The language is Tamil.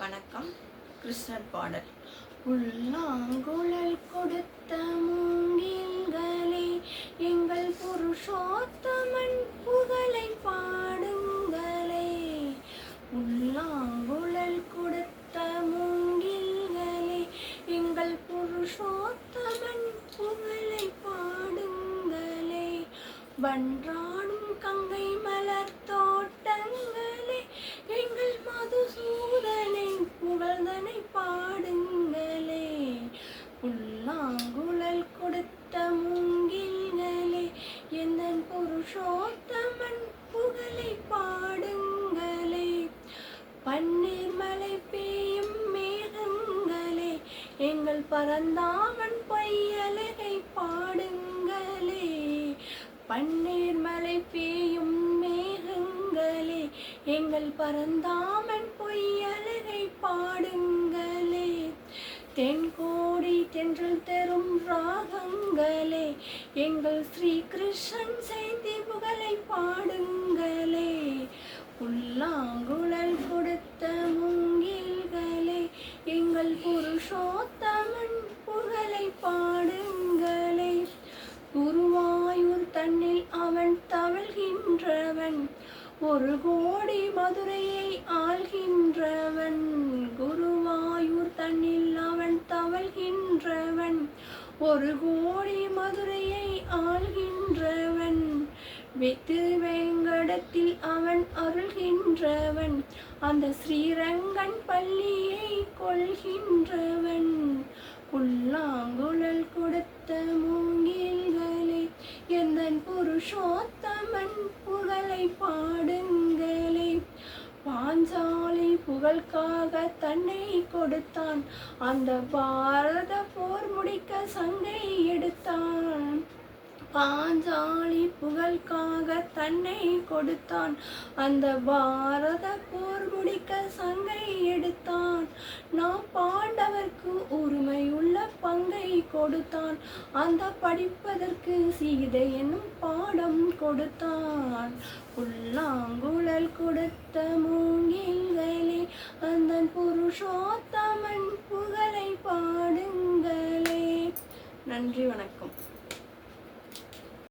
வணக்கம். கிருஷ்ணர் பாடல். உள்ளாங்குழல் கொடுத்த மூங்கில்களே எங்கள் புருஷோத்தமன் புகழை பாடுங்களே. உள்ளாங்குழல் கொடுத்த மூங்கில்களே எங்கள் புருஷோத்தமன் புகழை பாடுங்களே. வன்றாடும் கங்கை மலர் தோட்டங்களே எங்கள் மதுசூ புகழ்தனை பாடுங்களே மாங்குழல் கொடுத்த மூங்கில்களே எந்தன் புருஷோத்தமன் புகழை பாடுங்களே. பன்னீர் மலை பெய்யும் மேகங்களே எங்கள் பரந்தாமன் பொய்யலகை பாடுங்களே. பன்னீர் மலை பெய்யும் மேகங்களே எங்கள் பரந்தாமன் பொய்யலகை பாடுங்களே. தென் என்றல் தரும் ராகங்களே எங்கள் ஸ்ரீ கிருஷ்ணன் செய்தி புகழை பாடுங்களே. புல்லாங்குழல் கொடுத்த முங்கில்களே எங்கள் புருஷோத்தமன் புகழை பாடுங்களே. குருவாயூர் தன்னில் அவன் தவழ்கின்றவன் ஒரு கோடி மதுரையை ஆள்கின்ற ஒரு கோடி மதுரையை ஆள்கின்றவன். வெத்து வேங்கடத்தில் அவன் அருள்கின்றவன். அந்த ஸ்ரீரங்கன் பள்ளியை கொள்கின்றவன். புல்லாங்குழல் கொடுத்த மூங்கில்களே எந்தன் புருஷோத்தமன் புகழை பாடுங்களே. பாஞ்சாலி புகழ்காக தன்னை கொடுத்தான் அந்த பாரத போ பாஞ்சாலி புகழ்காக தன்னை கொடுத்தான். அந்த பாரத போர் முடிக்க சங்கை எடுத்தான். நான் பாண்டவர்க்கு உரிமை உள்ள பங்கை கொடுத்தான். அந்த படிப்பதற்கு சீதை என்னும் பாடம் கொடுத்தான். புல்லாங்குழல் கொடுத்த மூங்கில்களே அந்த புருஷோத்தமன் புகழை பாடுங்களே. நன்றி வணக்கம்.